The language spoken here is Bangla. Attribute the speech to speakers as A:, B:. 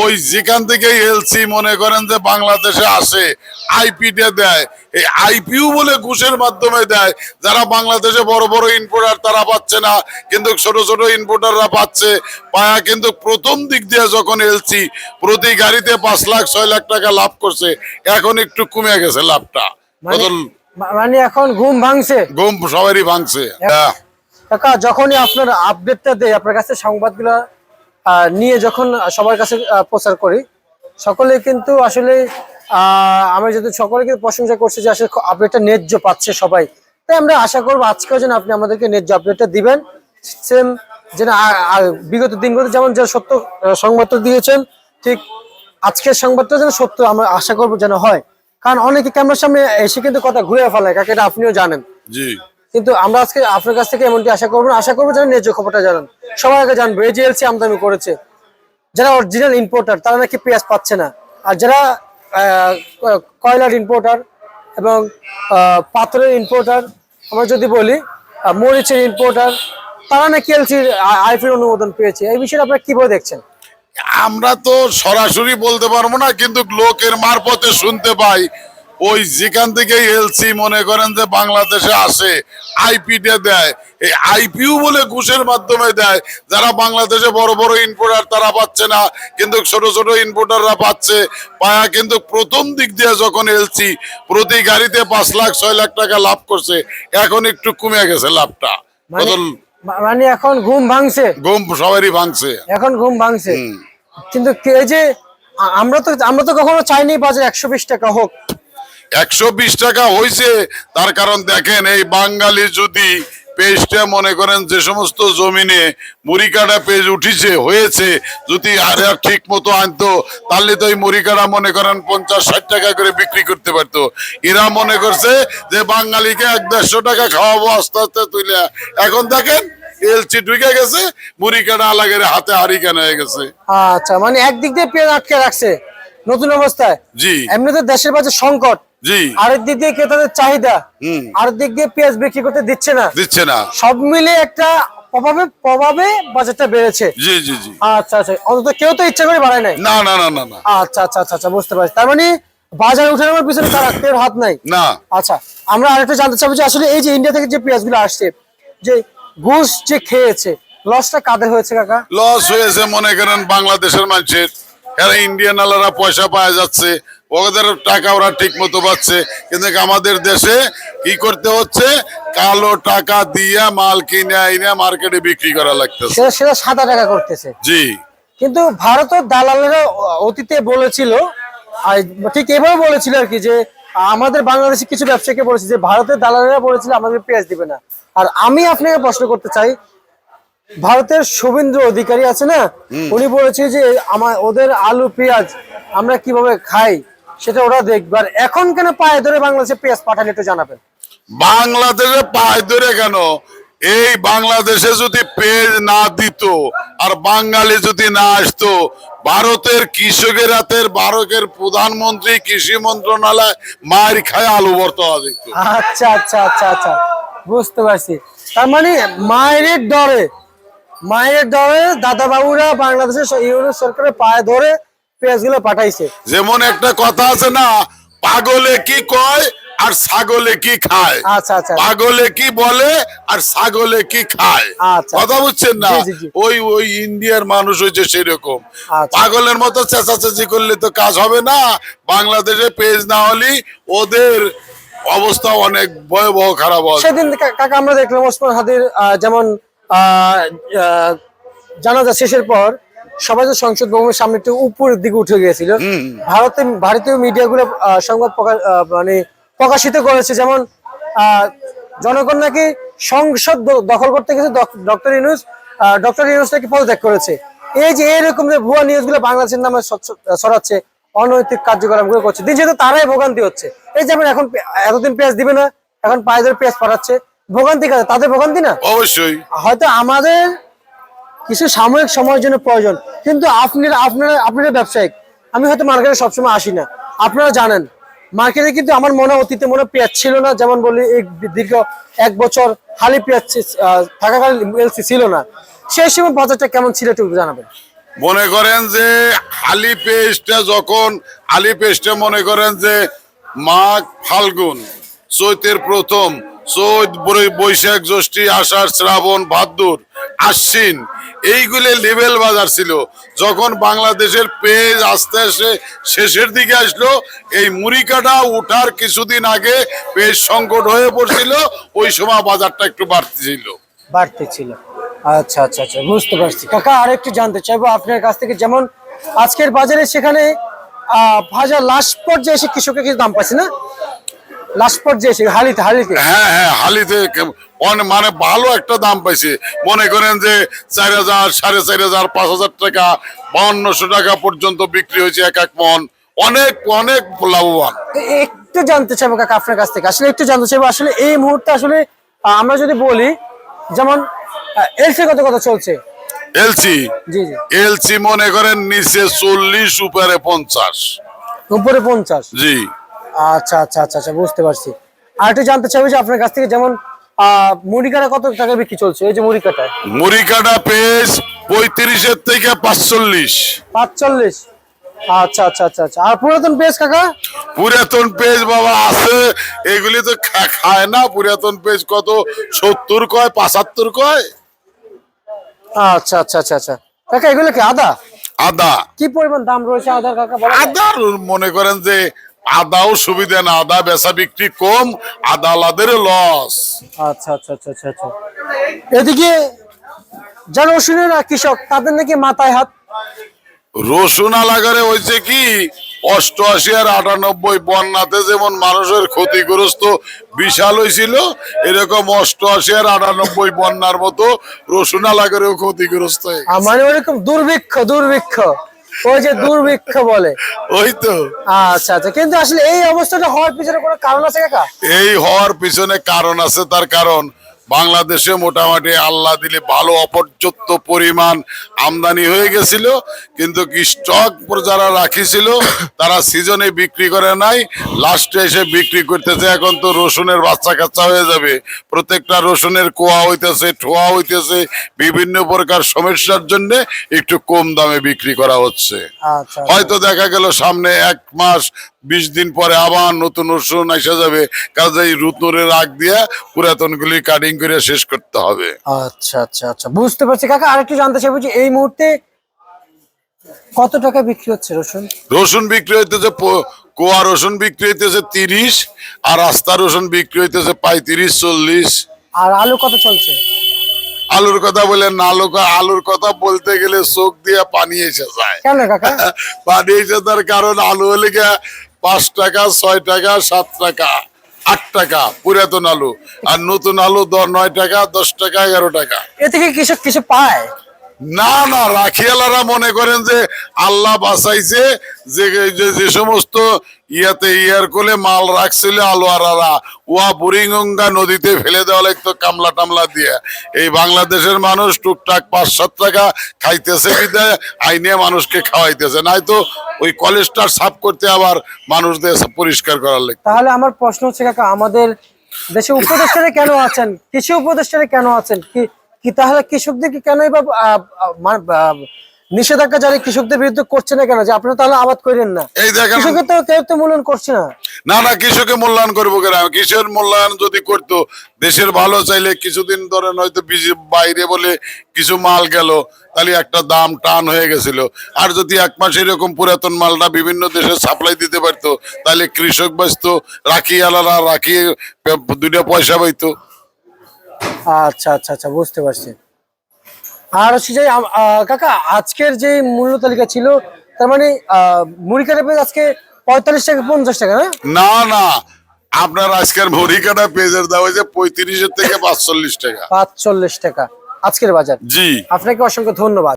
A: ওই যেখান থেকে এলসি মনে করেন যে বাংলাদেশে আসে আইপিটা দেয় এই আইপিউ বলে ঘুষের মাধ্যমে দেয়। যারা বাংলাদেশে বড় বড় ইনপুটার তারা পাচ্ছে না কিন্তু ছোট ছোট ইনপুটাররা পাচ্ছে। পায়া কিন্তু প্রথম দিক দিয়ে যখন এলসি প্রতি গাড়িতে পাঁচ লাখ ছয় লাখ টাকা লাভ করছে এখন একটু কমে গেছে লাভটা।
B: মানে মানে এখন ঘুম ভাঙছে।
A: ঘুম সবারই ভাঙছে। হ্যাঁ।
B: কাকা যখনই আপনার আপডেটটা দেয় আপনার কাছে সংবাদগুলো নিয়ে যখন সবার কাছে প্রচার করি সকলে কিন্তু আসলে আহ, আমি যদি সকলে কিন্তু প্রশংসা করছি যে আসলে আপডেটটা ন্যায্য পাচ্ছে সবাই। তাই আমরা আশা করব আজকেও যেন আপনি আমাদেরকে ন্যায্য আপডেটটা দিবেন। সেম যেন বিগত দিনগুলোতে যেমন যে সত্য সংবাদটা দিয়েছেন ঠিক আজকের সংবাদটা যেন সত্য আমরা আশা করব যেন হয়। কারণ অনেকে ক্যামেরার সামনে এসে কিন্তু কথা ঘুরে ফেলায় কাকে এটা আপনিও জানেন।
A: জি।
B: কিন্তু আমরা আজকে আপনার কাছ থেকে এমনটি আশা করব আশা করব যেন ন্যায্য খবরটা জানান। সবাই আগে জানব, এই যে এলসি আমদানি করেছে, যারা অরিজিনাল ইম্পোর্টার তারা নাকি পেঁয়াজ পাচ্ছে না। আর যারা কয়লার ইম্পোর্টার এবং পাথরের ইম্পোর্টার আমরা যদি বলি মরিচের ইম্পোর্টার তারা নাকি এলসির আইফির অনুমোদন পেয়েছে। এই বিষয়ে আপনারা কীভাবে দেখছেন?
A: আমরা তো সরাসরি বলতে পারব না, কিন্তু লোকের মারফতে শুনতে পাই। ওই যেখান থেকে এলসি মনে করেন যে বাংলাদেশে আসে আইপিটা দেয় এই আইপিউ বলে ঘুষের মাধ্যমে দেয়। যারা বাংলাদেশে বড় বড় ইনপুটার তারা পাচ্ছে না কিন্তু ছোট ছোট ইনপুটাররা পাচ্ছে। পায়া কিন্তু প্রথম দিক দিয়ে যখন এলসি প্রতি গাড়িতে পাঁচ লাখ ছয় লাখ টাকা লাভ করছে এখন একটু কমে গেছে লাভটা।
B: মানে মানে এখন ঘুম ভাঙছে।
A: ঘুম সবারই ভাঙছে।
B: এখন ঘুম ভাঙছে। কিন্তু কে- যে আমরা তো আমরা তো কখনো চাইনি বাজার একশো বিশ টাকা হোক।
A: একশো বিশ টাকা হয়েছে তার কারণ দেখেন এই বাঙালি যদি পেজটা মনে করেন যে সমস্ত জমিনে মুড়িকাটা পেজ উঠিছে হয়েছে যদি আর ঠিক মতো আনতো তাহলে তো এই মুড়িকাটা মনে করেন পঞ্চাশ ষাট টাকা করে বিক্রি করতে পারতো। এরা মনে করছে যে বাঙালিকে এক দেড়শো টাকা খাওয়াবো আস্তে আস্তে তুলে এখন দেখেন এলচি ঢুকে গেছে মুড়িকাটা আলাগের হাতে হারিকেন হয়ে গেছে।
B: আচ্ছা মানে একদিক দিয়ে পেঁয়াজ আটকে রাখছে। নতুন অবস্থায়।
A: জি।
B: এমনিতে দেশের বাজার সংকট।
A: জি।
B: আরেক দিক দিয়ে ক্রেতাদের চাহিদা? আরেক দিক দিয়ে পেঁয়াজ বিক্রি করতে দিচ্ছে না।
A: দিচ্ছে না।
B: সব মিলে একটা প্রভাবে প্রভাবে বাজারটা বেড়েছে।
A: জি জি জি।
B: আচ্ছা আচ্ছা। অন্তত কেউ তো ইচ্ছা করে বাড়ায় নাই।
A: না না না না না।
B: আচ্ছা আচ্ছা আচ্ছা আচ্ছা বুঝতে পারছি। তার মানে বাজার উঠানোর পিছনে তার কেউ হাত নাই।
A: না।
B: আচ্ছা আমরা আরেকটা জানতে চাবো যে আসলে এই যে ইন্ডিয়া থেকে যে পেঁয়াজগুলো আসছে যে ঘুষ যে খেয়েছে লসটা কাদের হয়েছে কাকা?
A: লস হয়েছে মনে করেন বাংলাদেশের মানুষের। এরা ইন্ডিয়ান আলারা পয়সা পাওয়া যাচ্ছে ওদের টাকা ওরা ঠিক মতো পাচ্ছে। কিন্তু আমাদের দেশে কি করতে হচ্ছে? কালো টাকা দিয়ে মাল কিনে আইনে মার্কেটে বিক্রি করা লাগতেছে।
B: সেটা সাদা টাকা করতেছে।
A: জি।
B: কিন্তু ভারতের দালালেরা অতীতে বলেছিল ঠিক এভাবে বলেছিল আর কি যে আমাদের বাংলাদেশে কিছু ব্যবসায়ীকে বলেছে যে ভারতের দালালেরা বলেছিল আমাদের পেঁয়াজ দিবে না। আর আমি আপনাকে প্রশ্ন করতে চাই ভারতের শুভেন্দ্র অধিকারী আছে না? উনি বলেছে যে আমার ওদের আলু পেঁয়াজ আমরা কীভাবে খাই? সেটা ওরা দেখবে। আর এখন কেন পায়ে ধরে বাংলাদেশে পেঁয়াজ পাঠালে একটু জানাবেন।
A: বাংলাদেশে পায়ে ধরে কেন? এই বাংলাদেশে যদি পেজ না দিত আর বাঙালি যদি না আসতো ভারতের কৃষকের হাতের ভারতের প্রধানমন্ত্রী কৃষি মন্ত্রণালয় মার খায় আলু ভর্তা
B: আচ্ছা আচ্ছা আচ্ছা আচ্ছা। বুঝতে পারছি। তার মানে মায়ের ডরে মায়ের ডরে দাদা বাবুরা বাংলাদেশের ইউনিট সরকারের পায়ে ধরে পেঁয়াজগুলো পাঠাইছে।
A: যেমন একটা কথা আছে না পাগলে কি কয় আর ছাগলে কি খায়?
B: আচ্ছা আচ্ছা।
A: পাগলে কি বলে আর ছাগলে কি খায়?
B: আচ্ছা।
A: কথা বুঝছেন না। ওই ওই ইন্ডিয়ার মানুষ হয়েছে সেরকম।
B: আচ্ছা।
A: পাগলের মতো চেঁচাচেঁচি করলে তো কাজ হবে না। বাংলাদেশে পেজ না হলে ওদের অবস্থা অনেক ভয়াবহ খারাপ হবে
B: সেদিন কাকা আমরা দেখলাম ওসমান হাদির যেমন জানাজা শেষের পর সবাই তো সংসদ ভবনের সামনে একটু উপরের দিকে উঠে গিয়েছিল। ভারতে ভারতীয় মিডিয়াগুলো সংবাদ প্রকাশ মানে প্রকাশিত করেছে। যেমন জনগণ নাকি সংসদ দখল করতে গেছে ডক্টর ইউনুস ডক্টর ইউনুস নাকি পদত্যাগ করেছে। এই যে এরকম যে ভুয়া নিউজগুলো বাংলাদেশের নামে ছড়াচ্ছে অনৈতিক কার্যক্রমগুলো করছে দিন যেহেতু তারাই ভোগান্তি হচ্ছে। এই যেমন এখন এতদিন পেঁয়াজ দিবে না এখন পায়ে ধরে পেঁয়াজ পাঠাচ্ছে ভোগান্তি কাদের? তাদের ভোগান্তি না?
A: অবশ্যই।
B: হয়তো আমাদের কিছু সাময়িক সময়ের জন্য প্রয়োজন। কিন্তু আপনারা আপনারা আপনারা ব্যবসায়িক। আমি হয়তো মার্কেটে সবসময় আসি না। আপনারা জানেন মার্কেটে কিন্তু আমার মনে অতীতে মনে পেঁয়াজ ছিল না। যেমন বলি দীর্ঘ এক বছর হালি পেঁয়াজ থাকাকালীন এলসি ছিল না। সেই সময় বাজারটা কেমন ছিল একটু জানাবেন।
A: মনে করেন যে আলি পেস্টটা যখন আলি পেস্টে মনে করেন যে মাঘ ফাল্গুন, চৈতের প্রথম চৈত বৈশাখ জ্যৈষ্ঠী, আষাঢ়, শ্রাবণ, ভাদ্র, আশ্বিন, এইগুলি লেভেল বাজার ছিল। যখন বাংলাদেশের পেজ আস্তে আস্তে শেষের দিকে আসলো, এই মুড়িকাটা উঠার কিছুদিন আগে পেজ সংকট হয়ে পড়ছিল, ওই সময় বাজারটা একটু বাড়তি ছিল।
B: বাড়তে ছিল। আচ্ছা আচ্ছা আচ্ছা বুঝতে পারছি। কাকা আর একটু জানতে চাইব, আপনার কাছ থেকে যেমন আজকের বাজারে সেখানে ভাজা লাস্ট পর্যায়ে এসে কৃষকের কিছু দাম পাচ্ছে না? লাস্ট পর্যায়ে হালিতে হালিতে।
A: হ্যাঁ হ্যাঁ হালিতে অনেক মানে ভালো একটা দাম পাইছে। মনে করেন যে চার হাজার সাড়ে চার হাজার পাঁচ হাজার টাকা বাউন্নশো টাকা পর্যন্ত বিক্রি হয়েছে এক এক মন। অনেক অনেক লাভবান।
B: একটু জানতে চাইব কাকা আপনার কাছ থেকে। আসলে একটু জানতে চাইব আসলে এই মুহূর্তে আসলে আমরা যদি বলি যেমন এলসি কত কত চলছে?
A: এলসি?
B: জি জি।
A: এলসি মনে করেন নিচে চল্লিশ উপরে পঞ্চাশ।
B: উপরে পঞ্চাশ।
A: জি।
B: আচ্ছা আচ্ছা আচ্ছা আচ্ছা বুঝতে পারছি। আর একটু জানতে চাইব যে আপনার কাছ থেকে যেমন আহ মুড়ি কাটা কত টাকা বিক্রি চলছে? এই যে মুড়ি কাটা
A: মুড়ি কাটা পেজ পঁয়ত্রিশের থেকে পাঁচচল্লিশ।
B: পাঁচচল্লিশ? আচ্ছা আচ্ছা আচ্ছা আচ্ছা। আর পুরাতন কাকা?
A: পুরাতন পেজ বাবা আছে। এগুলি তো খায় না। পুরাতন পেজ কত? সত্তর কয় পঁচাত্তর কয়?
B: আচ্ছা আচ্ছা আচ্ছা আচ্ছা। কাকা এগুলো কি আদা?
A: আদা।
B: কি পরিমাণ দাম রয়েছে আদার কাকা? বলা
A: আদার মনে করেন যে আদাও সুবিধা না আদা বেচা বিক্রি কম আদালাদের লস
B: আচ্ছা আচ্ছা আচ্ছা আচ্ছা আচ্ছা। এদিকে যারা রসুনের কৃষক তাদের নাকি মাথায় হাত?
A: রসুন আলাগারে হয়েছে কি অষ্টআশি আর আটানব্বই বন্যাতে যেমন মানুষের ক্ষতিগ্রস্ত বিশাল হয়েছিল এরকম অষ্টআশি আর আটানব্বই বন্যার মতো রসুন আলাগারেও ক্ষতিগ্রস্ত
B: মানে ওরকম দুর্ভিক্ষ দুর্ভিক্ষ। ওই যে দুর্ভিক্ষ বলে।
A: ওই তো।
B: আচ্ছা আচ্ছা। কিন্তু আসলে এই অবস্থাটা হওয়ার পিছনে কোনো কারণ আছে কাকা?
A: এই হওয়ার পিছনে কারণ আছে তার কারণ বাংলাদেশে মোটামুটি আল্লাহ দিলে ভালো অপর্যাপ্ত পরিমাণ আমদানি হয়ে গেছিল কিন্তু কি স্টক যারা রাখিছিল তারা সিজনে বিক্রি করে নাই লাস্টে এসে বিক্রি করতেছে এখন তো রসুনের বাচ্চা কাচ্চা হয়ে যাবে। প্রত্যেকটা রসুনের কোয়া হইতেছে ঠোয়া হইতেছে বিভিন্ন প্রকার সমস্যার জন্য একটু কম দামে বিক্রি করা হচ্ছে।
B: আচ্ছা।
A: হয়তো দেখা গেল সামনে এক মাস বিশ দিন পরে আবার নতুন রসুন এসে যাবে। কাজেই রুতনুরের আগ দিয়ে পুরাতন গুলি কাটিং করে শেষ করতে হবে।
B: আচ্ছা আচ্ছা আচ্ছা। বুঝতে পারছি। কাকা আরেকটু জানতে চাইব যে এই মুহূর্তে কত টাকা বিক্রি হচ্ছে রসুন?
A: রসুন বিক্রি হইতেছে কোয়া রসুন বিক্রি হইতেছে তিরিশ আর আস্তা রসুন বিক্রি হইতেছে পঁয়ত্রিশ চল্লিশ।
B: আর আলু কত চলছে?
A: আলুর কথা বলে নালু আলুর কথা বলতে গেলে চোখ দিয়ে পানি এসে যায়।
B: কেন কাকা?
A: পানি এসে তার কারণ আলু হলে পাঁচ টাকা, ছয় টাকা, সাত টাকা, আট টাকা, পুরাতন আলু। আর নতুন আলু নয় টাকা, দশ টাকা, এগারো টাকা।
B: এ থেকে কৃষক কিছু পায়?
A: না না, রাখিয়ালারা মনে করেন যে আল্লাহ বাঁচাইছে, যে, যে- যে সমস্ত ইয়াতে ইয়ার কোলে মাল রাখছিল আলোয়ারারা ওয়া বুড়িগঙ্গা নদীতে ফেলে দেওয়া লাগতো কামলা টামলা দিয়ে। এই বাংলাদেশের মানুষ টুকটাক পাঁচ সাত টাকা খাইতেছে বিদায়, আইনে মানুষকে খাওয়াইতেছে। নাই তো ওই কলেজটা সাফ করতে আবার মানুষদের পরিষ্কার করার লাগে
B: তাহলে আমার প্রশ্ন হচ্ছে কাকা, আমাদের দেশে উপদেষ্টারা কেন আছেন? কৃষি উপদেষ্টারা কেন আছেন? কি কি তাহলে কৃষকদেরকে কেন বা নিষেধাজ্ঞা জারি কৃষকদের বিরুদ্ধে করছে না কেন? যে আপনারা তাহলে আবাদ করেন না। কৃষকের তো কেউ তো মূল্যায়ন করছে না।
A: না না কৃষকে মূল্যায়ন করব কেন? কৃষকের মূল্যায়ন যদি করতো দেশের ভালো চাইলে কিছুদিন ধরে হয়তো বাইরে বলে কিছু মাল গেল তাহলে একটা দাম টান হয়ে গেছিল। আর যদি এক মাস এরকম পুরাতন মালটা বিভিন্ন দেশে সাপ্লাই দিতে পারতো তাহলে কৃষক বাঁচতো রাখি আলাদা রাখি দুইটা পয়সা পাইতো।
B: আচ্ছা আচ্ছা আচ্ছা বুঝতে পারছি। আর হচ্ছে যে কাকা আজকের যে মূল্য তালিকা ছিল তার মানে আহ, মুড়ি কাটা পেঁয়াজ আজকে পঁয়তাল্লিশ টাকা পঞ্চাশ টাকা না
A: না। আপনার আজকের মুড়ি কাটা পেজের দাম হয়েছে পঁয়ত্রিশের থেকে পাঁচচল্লিশ টাকা।
B: পাঁচচল্লিশ টাকা আজকের বাজার।
A: জি।
B: আপনাকে অসংখ্য ধন্যবাদ।